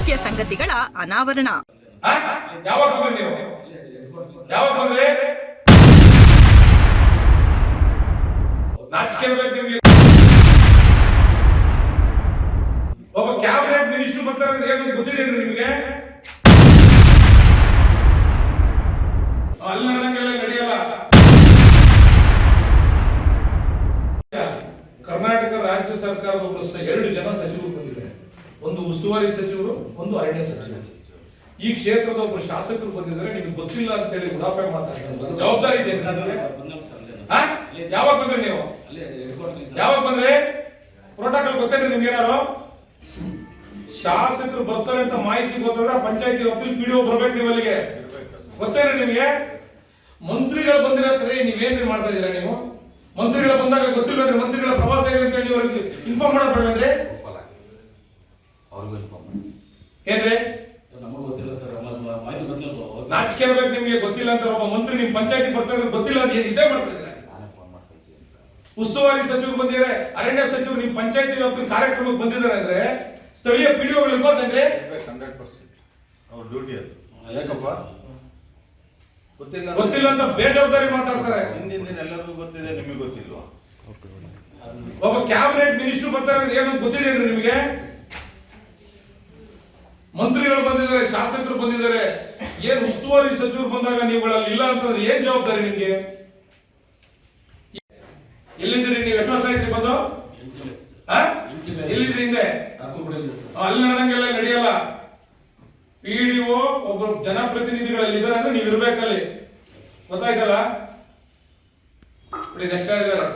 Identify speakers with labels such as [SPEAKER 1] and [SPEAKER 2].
[SPEAKER 1] ಅನಾವರಣ
[SPEAKER 2] ಸಂಗತಿಗಳ ಅನಾವರಣ. ಒಬ್ಬ ಕ್ಯಾಬಿನೆಟ್ ಮಿನಿಸ್ಟರ್ ಬರ್ತಾರೆ ಏನು ಗೊತ್ತಿದೇನ್ರಿ ನಿಮಗೆ ಅಲ್ಲಿ ನಡೆದಂಗೆಲ್ಲ ನಡೆಯಲ್ಲ ಕರ್ನಾಟಕ ರಾಜ್ಯ ಸರ್ಕಾರದ ಎರಡು ಜನ ಸಚಿವರು ಒಂದು ಉಸ್ತುವಾರಿ ಸಚಿವರು ಒಂದು ಅರಣ್ಯ ಸಚಿವರು. ಈ ಕ್ಷೇತ್ರದ ಒಬ್ಬರು ಶಾಸಕರು ಬಂದಿದ್ದಾರೆ ನಿಮ್ಗೆ ಗೊತ್ತಿಲ್ಲ ಅಂತ ಹೇಳಿ ಗುಡಾಫೆ ಮಾತಾಡ್ತಾರೆ ಜವಾಬ್ದಾರಿ ಇದೆ? ಯಾವಾಗ ಬಂದ್ರೆ ನೀವು? ಯಾವಾಗ ಬಂದ್ರೆ? ಪ್ರೋಟೋಕಾಲ್ ಗೊತ್ತೇನೆ ನಿಮ್ಗೆ ಏನಾರು? ಶಾಸಕರು ಬರ್ತಾರೆ ಅಂತ ಮಾಹಿತಿ ಗೊತ್ತಾದ್ರೆ ಪಂಚಾಯತಿ ವಕೀಲ್ ಪಿ ಡಿ ಬರ್ಬೇಕು ನೀವು ಅಲ್ಲಿಗೆ. ಗೊತ್ತೇನೆ ನಿಮ್ಗೆ? ಮಂತ್ರಿಗಳು ಬಂದಿರತ್ರೆ ನೀವೇನ್ರಿ ಮಾಡ್ತಾ ಇದೀರಾ ನೀವು? ಮಂತ್ರಿಗಳು ಬಂದಾಗ ಗೊತ್ತಿಲ್ಲ ಮಂತ್ರಿಗಳ ಪ್ರವಾಸ ಇದೆ ಅಂತ ಹೇಳಿ ಅವ್ರಿಗೆ ಇನ್ಫಾರ್ಮ್ ಮಾಡೋದು ಬೇಡವೇನ್ರಿ?
[SPEAKER 3] ಅವ್ರಿಗೂ ಇನ್ಫಾರ್ಮ್ ಮಾಡಿ.
[SPEAKER 2] ಏನ್ರಿ?
[SPEAKER 4] ನಮಗೂ ಗೊತ್ತಿಲ್ಲ ಸರ್ ಮಾಹಿತಿ ಗೊತ್ತಿಲ್ಲ
[SPEAKER 2] ನಾಚಿಕೆ ಇರ್ಬೇಕು ನಿಮ್ಗೆ ಗೊತ್ತಿಲ್ಲ ಅಂತ ಒಬ್ಬ ಮಂತ್ರಿ ನಿಮ್ ಪಂಚಾಯತಿ ಬರ್ತಾ ಇದ್ರೆ ಗೊತ್ತಿಲ್ಲ ಅಂತ ಇದೇ ಮಾಡ್ತಾ ಇದೀರಾ
[SPEAKER 3] ನಾನೇ ಫೋನ್ ಮಾಡಿ ಕಳಿಸಿ ಅಂತ
[SPEAKER 2] ಉಸ್ತುವಾರಿ ಸಚಿವರು ಬಂದಿದ್ದಾರೆ ಅರಣ್ಯ ಸಚಿವರು ನಿಮ್ ಪಂಚಾಯತಿ ವ್ಯಾಪ್ತಿ ಕಾರ್ಯಕ್ರಮಕ್ಕೆ ಬಂದಿದ್ದಾರೆ ಅಂದ್ರೆ ಸ್ಥಳೀಯ ಪಿಡಿಒಗಳು ಇರ್ಬಾರ್ದಂದ್ರೆ
[SPEAKER 5] ಹಂಡ್ರೆಡ್ ಪರ್ಸೆಂಟ್ ಅವ್ರ ಡ್ಯೂಟಿ ಅದು.
[SPEAKER 4] ಯಾಕಪ್ಪ
[SPEAKER 5] ಗೊತ್ತಿಲ್ಲ
[SPEAKER 2] ಗೊತ್ತಿಲ್ಲ ಅಂತ ಬೇಜವಾಬ್ದಾರಿ ಮಾತಾಡ್ತಾರೆ.
[SPEAKER 5] ಹಿಂದಿನ ದಿನ ಎಲ್ಲರಿಗೂ ಗೊತ್ತಿದೆ ನಿಮಗೆ ಗೊತ್ತಿಲ್ವಾ?
[SPEAKER 2] ಒಬ್ಬ ಕ್ಯಾಬಿನೆಟ್ ಮಿನಿಸ್ಟರ್ ಬರ್ತಾರೆ ಏನೋ ಗೊತ್ತಿದೆ ನಿಮಗೆ? ಮಂತ್ರಿಗಳು ಬಂದಿದ್ದಾರೆ, ಶಾಸಕರು ಬಂದಿದ್ದಾರೆ. ಏನ್ ಉಸ್ತುವಾರಿ ಸಚಿವರು ಬಂದಾಗ ನೀವುಗಳಲ್ಲಿ ಇಲ್ಲ ಅಂತಂದ್ರೆ ಏನ್ ಜವಾಬ್ದಾರಿ ನಿಮ್ಗೆ? ಎಲ್ಲಿದ್ದೀರಿ ನೀವು? ಎಷ್ಟು ವರ್ಷ ಆಯ್ತು ಬಂದು? ಎಲ್ಲಿದ್ರಿ ಹಿಂದೆ? ಅಲ್ಲಿ ನಡೆದಂಗೆಲ್ಲ ನಡೆಯಲ್ಲ. ಪಿಡಿಒ ಒಬ್ಬರು ಜನಪ್ರತಿನಿಧಿಗಳಲ್ಲಿ ಇದ್ದಾರೆ ಅಂದ್ರೆ ನೀವು ಇರ್ಬೇಕಲ್ಲಿ ಗೊತ್ತಾಯ್ತಲ್ಲ ನೆಕ್ಸ್ಟ್ ಇದ್ದಾರೆ